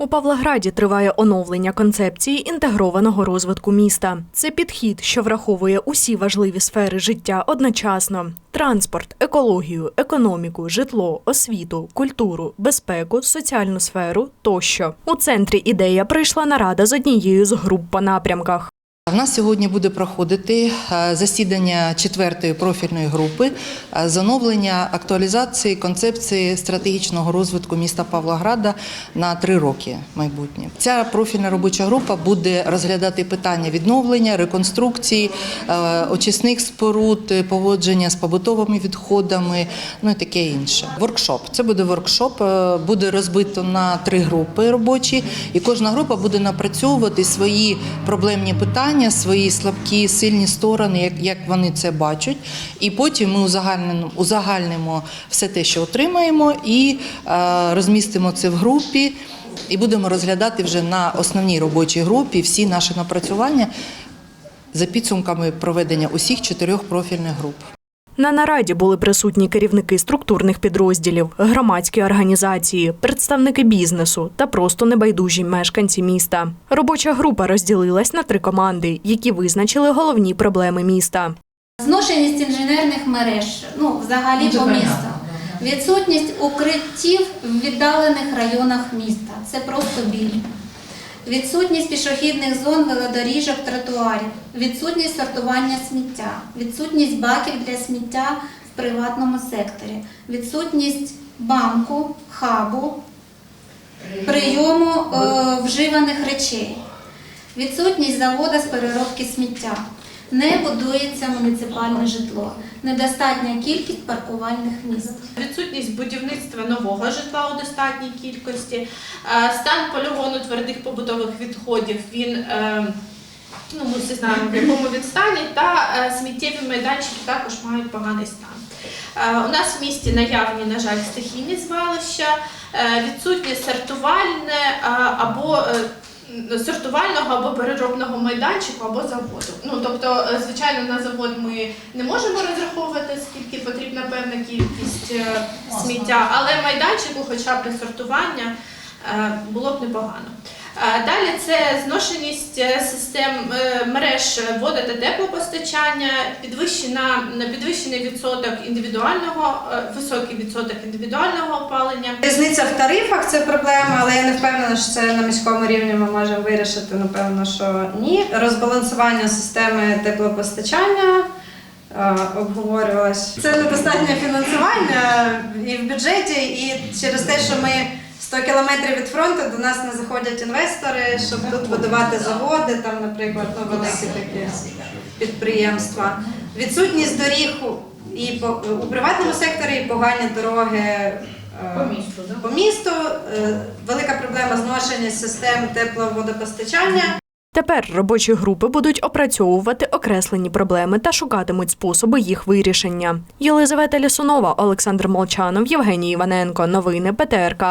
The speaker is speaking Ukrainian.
У Павлограді триває оновлення концепції інтегрованого розвитку міста. Це підхід, що враховує усі важливі сфери життя одночасно: транспорт, екологію, економіку, житло, освіту, культуру, безпеку, соціальну сферу тощо. У центрі ідея прийшла нарада з однією з груп по напрямках. У нас сьогодні буде проходити е, засідання четвертої профільної групи е, з оновлення актуалізації концепції стратегічного розвитку міста Павлограда на три роки майбутнє. Ця профільна робоча група буде розглядати питання відновлення, реконструкції, е, очисних споруд, поводження з побутовими відходами, ну і таке інше. Воркшоп. Це буде воркшоп, буде розбито на три групи робочі, і кожна група буде напрацьовувати свої проблемні питання, свої слабкі, сильні сторони, як, як вони це бачать. І потім ми узагальнимо, узагальнимо все те, що отримаємо, і е, розмістимо це в групі. І будемо розглядати вже на основній робочій групі всі наші напрацювання за підсумками проведення усіх чотирьох профільних груп. На нараді були присутні керівники структурних підрозділів, громадські організації, представники бізнесу та просто небайдужі мешканці міста. Робоча група розділилась на три команди, які визначили головні проблеми міста. Зношеність інженерних мереж, ну взагалі по місту. Відсутність укриттів в віддалених районах міста. Це просто біль. Відсутність пішохідних зон, велодоріжок, тротуарів, відсутність сортування сміття, відсутність баків для сміття в приватному секторі, відсутність банку, хабу, прийому е, вживаних речей, відсутність заводу з переробки сміття. Не будується муніципальне житло, недостатня кількість паркувальних місць. Відсутність будівництва нового житла у достатній кількості, Е, стан полігону твердих побутових відходів він е, ну, ми всі знаємо в якому він стані, та е, сміттєві майданчики також мають поганий стан. У нас в місті наявні, на жаль, стихійні звалища, відсутнє сортувальне або сортувального або переробного майданчику або заводу. Ну тобто, е, звичайно, на завод ми не можемо розраховувати, скільки потрібна певна кількість е, сміття, але майданчику, хоча б для сортування, е, було б непогано. Далі це зношеність е, систем е, мереж вода та теплопостачання, підвищений відсоток індивідуального, е, високий відсоток індивідуального опалення. Різниця в тарифах це проблема, але я не впевнена, що це на міському рівні ми можемо вирішити. Напевно, що ні. Розбалансування системи теплопостачання обговорювалось. Це недостатнє фінансування і в бюджеті, і через те, що ми 100 кілометрів від фронту до нас не заходять інвестори, щоб тут будувати заводи, там, наприклад, ну, великі такі підприємства. Відсутність доріг і по, у приватному секторі, і погані дороги. е, По місту, да? по місту е, велика проблема зношення систем тепловодопостачання. Тепер робочі групи будуть опрацьовувати окреслені проблеми та шукатимуть способи їх вирішення. Єлизавета Лісунова, Олександр Молчанов, Євгеній Іваненко. Новини ПТРК.